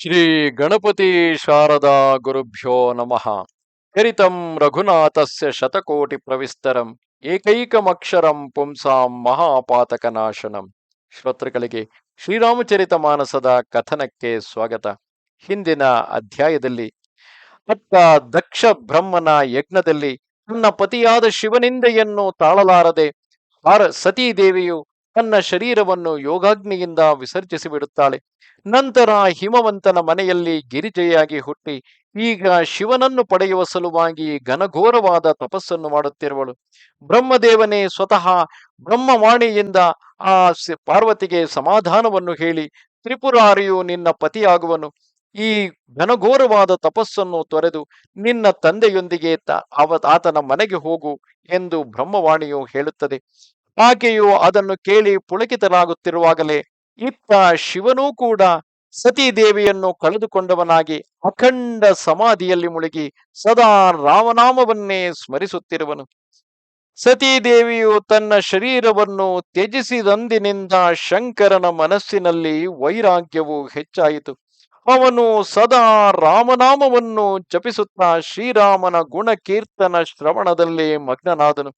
ಶ್ರೀ ಗಣಪತಿ ಶಾರದಾ ಗುರುಭ್ಯೋ ನಮಃ. ಚರಿತಂ ರಘುನಾಥಸ್ಯ ಶತಕೋಟಿ ಪ್ರವಿಸ್ತರಂ, ಏಕೈಕಮಕ್ಷರಂ ಪುಂಸಾಂ ಮಹಾಪಾತಕನಾಶನಂ. ಶ್ರೋತೃಗಳಿಗೆ ಶ್ರೀರಾಮಚರಿತ ಮಾನಸದ ಕಥನಕ್ಕೆ ಸ್ವಾಗತ. ಹಿಂದಿನ ಅಧ್ಯಾಯದಲ್ಲಿ, ಅತ್ತ ದಕ್ಷ ಬ್ರಹ್ಮನ ಯಜ್ಞದಲ್ಲಿ ತನ್ನ ಪತಿಯಾದ ಶಿವನಿಂದೆಯನ್ನು ತಾಳಲಾರದೆ, ಆರ ಸತೀದೇವಿಯು ತನ್ನ ಶರೀರವನ್ನು ಯೋಗಾಗ್ನಿಯಿಂದ ವಿಸರ್ಜಿಸಿ ಬಿಡುತ್ತಾಳೆ. ನಂತರ ಹಿಮವಂತನ ಮನೆಯಲ್ಲಿ ಗಿರಿಜೆಯಾಗಿ ಹುಟ್ಟಿ ಈಗ ಶಿವನನ್ನು ಪಡೆಯುವ ಸಲುವಾಗಿ ಘನಘೋರವಾದ ತಪಸ್ಸನ್ನು ಮಾಡುತ್ತಿರುವಳು. ಬ್ರಹ್ಮದೇವನೇ ಸ್ವತಃ ಬ್ರಹ್ಮವಾಣಿಯಿಂದ ಆ ಪಾರ್ವತಿಗೆ ಸಮಾಧಾನವನ್ನು ಹೇಳಿ, ತ್ರಿಪುರಾರಿಯು ನಿನ್ನ ಪತಿಯಾಗುವನು. ಈ ಘನಘೋರವಾದ ತಪಸ್ಸನ್ನು ತೊರೆದು ನಿನ್ನ ತಂದೆಯೊಂದಿಗೆ ತ- ಆತನ ಮನೆಗೆ ಹೋಗು ಎಂದು ಬ್ರಹ್ಮವಾಣಿಯು ಹೇಳುತ್ತದೆ. ಆಕೆಯು ಅದನ್ನು ಕೇಳಿ ಪುಳಕಿತನಾಗುತ್ತಿರುವಾಗಲೇ ಇತ್ತ ಶಿವನೂ ಕೂಡ ಸತೀದೇವಿಯನ್ನು ಕಳೆದುಕೊಂಡವನಾಗಿ ಅಖಂಡ ಸಮಾಧಿಯಲ್ಲಿ ಮುಳುಗಿ ಸದಾ ರಾಮನಾಮವನ್ನೇ ಸ್ಮರಿಸುತ್ತಿರುವನು. ಸತೀದೇವಿಯು ತನ್ನ ಶರೀರವನ್ನು ತ್ಯಜಿಸಿದಂದಿನಿಂದ ಶಂಕರನ ಮನಸ್ಸಿನಲ್ಲಿ ವೈರಾಗ್ಯವು ಹೆಚ್ಚಾಯಿತು. ಅವನು ಸದಾ ರಾಮನಾಮವನ್ನು ಜಪಿಸುತ್ತಾ ಶ್ರೀರಾಮನ ಗುಣಕೀರ್ತನ ಶ್ರವಣದಲ್ಲಿ ಮಗ್ನನಾದನು.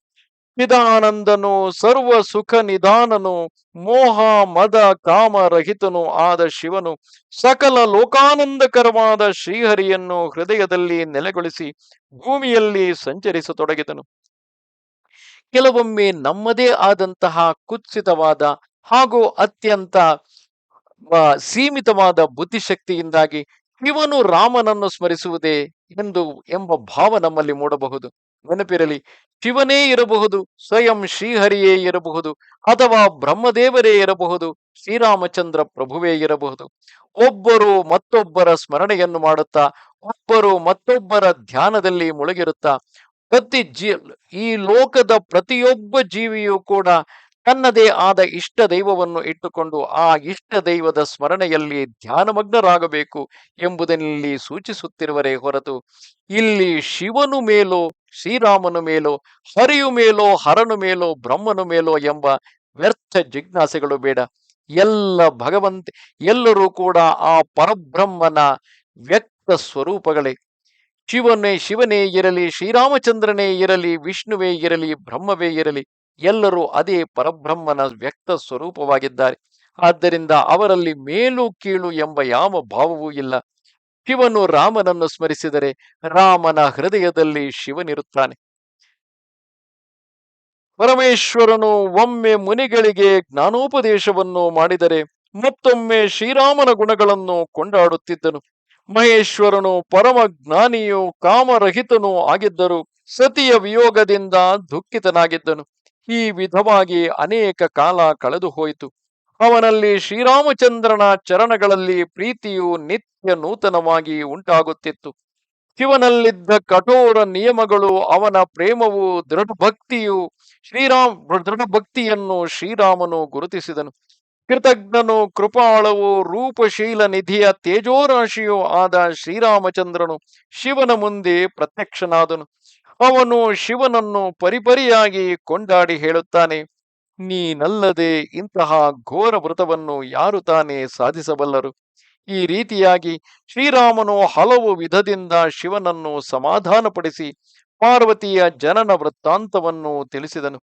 ಚಿದಾನಂದನು ಸರ್ವ ಸುಖ ನಿಧಾನನು, ಮೋಹ, ಮದ, ಕಾಮ ರಹಿತನು ಆದ ಶಿವನು. ಸಕಲ ಲೋಕಾನಂದಕರವಾದ ಶ್ರೀಹರಿಯನ್ನು ಹೃದಯದಲ್ಲಿ ನೆಲೆಗೊಳಿಸಿ ಭೂಮಿಯಲ್ಲಿ ಸಂಚರಿಸತೊಡಗಿದನು. ಕೆಲವೊಮ್ಮೆ ನಮ್ಮದೇ ಆದಂತಹ ಕುತ್ಸಿತವಾದ ಹಾಗೂ ಅತ್ಯಂತ ಸೀಮಿತವಾದ ಬುದ್ಧಿಶಕ್ತಿಯಿಂದಾಗಿ ಇವನು ರಾಮನನ್ನು ಸ್ಮರಿಸುವುದೇ ಎಂದು ಎಂಬ ಭಾವ ನಮ್ಮಲ್ಲಿ ಮೂಡಬಹುದು. ನೆನಪಿರಲಿ, ಶಿವನೇ ಇರಬಹುದು, ಸ್ವಯಂ ಶ್ರೀಹರಿಯೇ ಇರಬಹುದು, ಅಥವಾ ಬ್ರಹ್ಮದೇವರೇ ಇರಬಹುದು, ಶ್ರೀರಾಮಚಂದ್ರ ಪ್ರಭುವೇ ಇರಬಹುದು. ಒಬ್ಬರು ಮತ್ತೊಬ್ಬರ ಸ್ಮರಣೆಯನ್ನು ಮಾಡುತ್ತಾ, ಒಬ್ಬರು ಮತ್ತೊಬ್ಬರ ಧ್ಯಾನದಲ್ಲಿ ಮುಳುಗಿರುತ್ತಾ, ಪ್ರತಿ ಜೀ, ಈ ಲೋಕದ ಪ್ರತಿಯೊಬ್ಬ ಜೀವಿಯೂ ಕೂಡ ತನ್ನದೇ ಆದ ಇಷ್ಟ ದೈವವನ್ನು ಇಟ್ಟುಕೊಂಡು ಆ ಇಷ್ಟ ದೈವದ ಸ್ಮರಣೆಯಲ್ಲಿ ಧ್ಯಾನಮಗ್ನರಾಗಬೇಕು ಎಂಬುದನ್ನಿಲ್ಲಿ ಸೂಚಿಸುತ್ತಿರುವರೇ ಹೊರತು ಇಲ್ಲಿ ಶಿವನು ಮೇಲೋ, ಶ್ರೀರಾಮನು ಮೇಲೋ, ಹರಿಯು ಮೇಲೋ, ಹರನು ಮೇಲೋ, ಬ್ರಹ್ಮನು ಮೇಲೋ ಎಂಬ ವ್ಯರ್ಥ ಜಿಜ್ಞಾಸೆಗಳು ಬೇಡ. ಎಲ್ಲ ಭಗವಂತ, ಎಲ್ಲರೂ ಕೂಡ ಆ ಪರಬ್ರಹ್ಮನ ವ್ಯಕ್ತ ಸ್ವರೂಪಗಳೇ. ಶಿವನೇ ಶಿವನೇ ಇರಲಿ, ಶ್ರೀರಾಮಚಂದ್ರನೇ ಇರಲಿ, ವಿಷ್ಣುವೇ ಇರಲಿ, ಬ್ರಹ್ಮವೇ ಇರಲಿ ಎಲ್ಲರೂ ಅದೇ ಪರಬ್ರಹ್ಮನ ವ್ಯಕ್ತ ಸ್ವರೂಪವಾಗಿದ್ದಾರೆ. ಆದ್ದರಿಂದ ಅವರಲ್ಲಿ ಮೇಲು ಕೀಳು ಎಂಬ ಯಾವ ಭಾವವೂ ಇಲ್ಲ. ಶಿವನು ರಾಮನನ್ನು ಸ್ಮರಿಸಿದರೆ ರಾಮನ ಹೃದಯದಲ್ಲಿ ಶಿವನಿರುತ್ತಾನೆ. ಪರಮೇಶ್ವರನು ಒಮ್ಮೆ ಮುನಿಗಳಿಗೆ ಜ್ಞಾನೋಪದೇಶವನ್ನು ಮಾಡಿದರೆ ಮತ್ತೊಮ್ಮೆ ಶ್ರೀರಾಮನ ಗುಣಗಳನ್ನು ಕೊಂಡಾಡುತ್ತಿದ್ದನು. ಮಹೇಶ್ವರನು ಪರಮ ಜ್ಞಾನಿಯು ಕಾಮರಹಿತನೂ ಆಗಿದ್ದರು ಸತಿಯ ವಿಯೋಗದಿಂದ ದುಃಖಿತನಾಗಿದ್ದನು. ಈ ವಿಧವಾಗಿ ಅನೇಕ ಕಾಲ ಕಳೆದು ಹೋಯಿತು. ಅವನಲ್ಲಿ ಶ್ರೀರಾಮಚಂದ್ರನ ಚರಣಗಳಲ್ಲಿ ಪ್ರೀತಿಯು ನಿತ್ಯ ನೂತನವಾಗಿ ಉಂಟಾಗುತ್ತಿತ್ತು. ಶಿವನಲ್ಲಿದ್ದ ಕಠೋರ ನಿಯಮಗಳು, ಅವನ ಪ್ರೇಮವು ದೃಢ ಭಕ್ತಿಯು ಶ್ರೀರಾಮ್ ದೃಢ ಭಕ್ತಿಯನ್ನು ಶ್ರೀರಾಮನು ಗುರುತಿಸಿದನು. ಕೃತಜ್ಞನು, ಕೃಪಾಳವು, ರೂಪಶೀಲ ನಿಧಿಯ ತೇಜೋರಾಶಿಯೂ ಆದ ಶ್ರೀರಾಮಚಂದ್ರನು ಶಿವನ ಮುಂದೆ ಪ್ರತ್ಯಕ್ಷನಾದನು. ಅವನು ಶಿವನನ್ನು ಪರಿಪರಿಯಾಗಿ ಕೊಂಡಾಡಿ ಹೇಳುತ್ತಾನೆ, ನೀನಲ್ಲದೆ ಇಂತಹ ಘೋರ ವ್ರತವನ್ನು ಯಾರು ತಾನೇ ಸಾಧಿಸಬಲ್ಲರು? ಈ ರೀತಿಯಾಗಿ ಶ್ರೀರಾಮನು ಹಲವು ವಿಧದಿಂದ ಶಿವನನ್ನು ಸಮಾಧಾನಪಡಿಸಿ ಪಾರ್ವತಿಯ ಜನನ ವೃತ್ತಾಂತವನ್ನು ತಿಳಿಸಿದನು.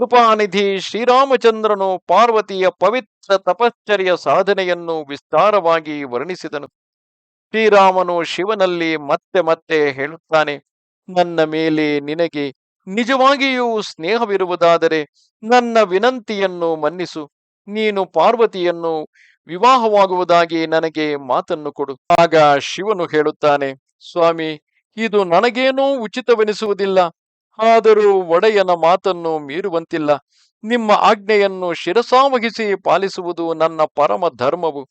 ಕೃಪಾನಿಧಿ ಶ್ರೀರಾಮಚಂದ್ರನು ಪಾರ್ವತಿಯ ಪವಿತ್ರ ತಪಶ್ಚರ್ಯ ಸಾಧನೆಯನ್ನು ವಿಸ್ತಾರವಾಗಿ ವರ್ಣಿಸಿದನು. ಶ್ರೀರಾಮನು ಶಿವನಲ್ಲಿ ಮತ್ತೆ ಮತ್ತೆ ಹೇಳುತ್ತಾನೆ, ನನ್ನ ಮೇಲೆ ನಿನಗೆ ನಿಜವಾಗಿಯೂ ಸ್ನೇಹವಿರುವುದಾದರೆ ನನ್ನ ವಿನಂತಿಯನ್ನು ಮನ್ನಿಸು. ನೀನು ಪಾರ್ವತಿಯನ್ನು ವಿವಾಹವಾಗುವುದಾಗಿ ನನಗೆ ಮಾತನ್ನು ಕೊಡು. ಆಗ ಶಿವನು ಹೇಳುತ್ತಾನೆ, ಸ್ವಾಮಿ, ಇದು ನನಗೇನೂ ಉಚಿತವೆನಿಸುವುದಿಲ್ಲ. ಆದರೂ ಒಡೆಯನ ಮಾತನ್ನು ಮೀರುವಂತಿಲ್ಲ. ನಿಮ್ಮ ಆಜ್ಞೆಯನ್ನು ಶಿರಸಾವಹಿಸಿ ಪಾಲಿಸುವುದು ನನ್ನ ಪರಮ ಧರ್ಮವು.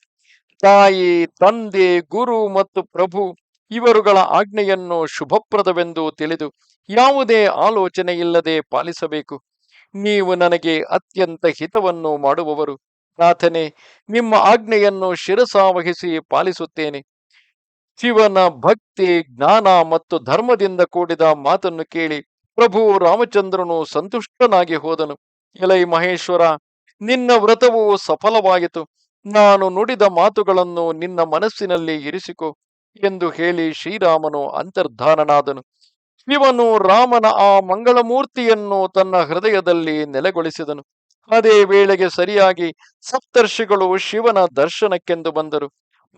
ತಾಯಿ, ತಂದೆ, ಗುರು ಮತ್ತು ಪ್ರಭು, ಇವರುಗಳ ಆಜ್ಞೆಯನ್ನು ಶುಭಪ್ರದವೆಂದು ತಿಳಿದು ಯಾವುದೇ ಆಲೋಚನೆ ಇಲ್ಲದೆ ಪಾಲಿಸಬೇಕು. ನೀವು ನನಗೆ ಅತ್ಯಂತ ಹಿತವನ್ನು ಮಾಡುವವರು. ಪ್ರಾರ್ಥನೆ, ನಿಮ್ಮ ಆಜ್ಞೆಯನ್ನು ಶಿರಸಾವಹಿಸಿ ಪಾಲಿಸುತ್ತೇನೆ. ಶಿವನ ಭಕ್ತಿ, ಜ್ಞಾನ ಮತ್ತು ಧರ್ಮದಿಂದ ಕೂಡಿದ ಮಾತನ್ನು ಕೇಳಿ ಪ್ರಭು ರಾಮಚಂದ್ರನು ಸಂತುಷ್ಟನಾಗಿ ಹೋದನು. ಎಲೈ ಮಹೇಶ್ವರ, ನಿನ್ನ ವ್ರತವು ಸಫಲವಾಯಿತು ನಾನು ನುಡಿದ ಮಾತುಗಳನ್ನು ನಿನ್ನ ಮನಸ್ಸಿನಲ್ಲಿ ಇರಿಸಿಕೊ ಎಂದು ಹೇಳಿ ಶ್ರೀರಾಮನು ಅಂತರ್ಧಾನನಾದನು. ಶಿವನು ರಾಮನ ಆ ಮಂಗಳಮೂರ್ತಿಯನ್ನು ತನ್ನ ಹೃದಯದಲ್ಲಿ ನೆಲೆಗೊಳಿಸಿದನು. ಅದೇ ವೇಳೆಗೆ ಸರಿಯಾಗಿ ಸಪ್ತರ್ಷಿಗಳು ಶಿವನ ದರ್ಶನಕ್ಕೆಂದು ಬಂದರು.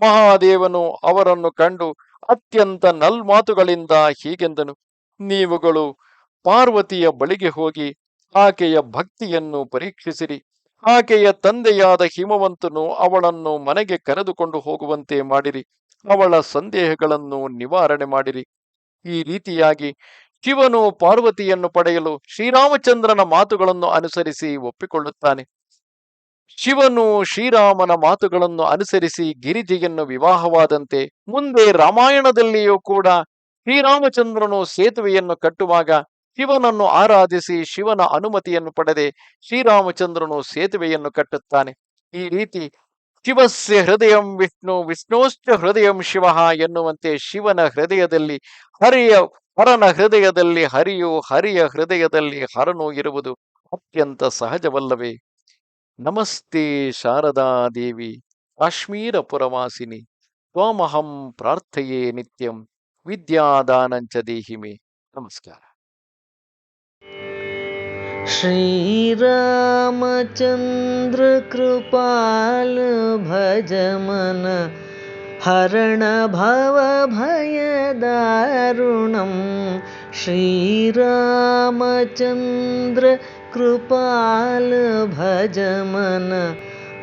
ಮಹಾದೇವನು ಅವರನ್ನು ಕಂಡು ಅತ್ಯಂತ ನಲ್ಮಾತುಗಳಿಂದ ಹೀಗೆಂದನು. ನೀವುಗಳು ಪಾರ್ವತಿಯ ಬಳಿಗೆ ಹೋಗಿ ಆಕೆಯ ಭಕ್ತಿಯನ್ನು ಪರೀಕ್ಷಿಸಿರಿ. ಆಕೆಯ ತಂದೆಯಾದ ಹಿಮವಂತನು ಅವಳನ್ನು ಮನೆಗೆ ಕರೆದುಕೊಂಡು ಹೋಗುವಂತೆ ಮಾಡಿರಿ. ಅವಳ ಸಂದೇಹಗಳನ್ನು ನಿವಾರಣೆ ಮಾಡಿರಿ. ಈ ರೀತಿಯಾಗಿ ಶಿವನು ಪಾರ್ವತಿಯನ್ನು ಪಡೆಯಲು ಶ್ರೀರಾಮಚಂದ್ರನ ಮಾತುಗಳನ್ನು ಅನುಸರಿಸಿ ಒಪ್ಪಿಕೊಳ್ಳುತ್ತಾನೆ. ಶಿವನು ಶ್ರೀರಾಮನ ಮಾತುಗಳನ್ನು ಅನುಸರಿಸಿ ಗಿರಿಜೆಯನ್ನು ವಿವಾಹವಾದಂತೆ ಮುಂದೆ ರಾಮಾಯಣದಲ್ಲಿಯೂ ಕೂಡ ಶ್ರೀರಾಮಚಂದ್ರನು ಸೇತುವೆಯನ್ನು ಕಟ್ಟುವಾಗ ಶಿವನನ್ನು ಆರಾಧಿಸಿ ಶಿವನ ಅನುಮತಿಯನ್ನು ಪಡೆದೆ ಶ್ರೀರಾಮಚಂದ್ರನು ಸೇತುವೆಯನ್ನು ಕಟ್ಟುತ್ತಾನೆ. ಈ ರೀತಿ ಶಿವಸ್ಯ ಹೃದಯಂ ವಿಷ್ಣು ವಿಷ್ಣೋಶ್ಚ ಹೃದಯಂ ಶಿವ ಎನ್ನುವಂತೆ ಶಿವನ ಹೃದಯದಲ್ಲಿ ಹರಿಯ, ಹರನ ಹೃದಯದಲ್ಲಿ ಹರಿಯು, ಹರಿಯ ಹೃದಯದಲ್ಲಿ ಹರನು ಇರುವುದು ಅತ್ಯಂತ ಸಹಜವಲ್ಲವೇ. ನಮಸ್ತೆ ಶಾರದಾ ದೇವಿ, ಕಾಶ್ಮೀರ ಪುರವಾಸಿನಿ, ತ್ವಮಹಂ ಪ್ರಾರ್ಥಯೇ ನಿತ್ಯಂ, ವಿದ್ಯಾದಾನಂಚ ದೇಹಿಮೆ. ನಮಸ್ಕಾರ. श्रीरामचन्द्र कृपाल भज मनः हरण भयद ऋणं श्रीरामचन्द्र कृपाल भजम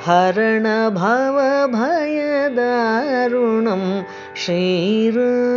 हरणभवभयद ऋणं श्रीराम।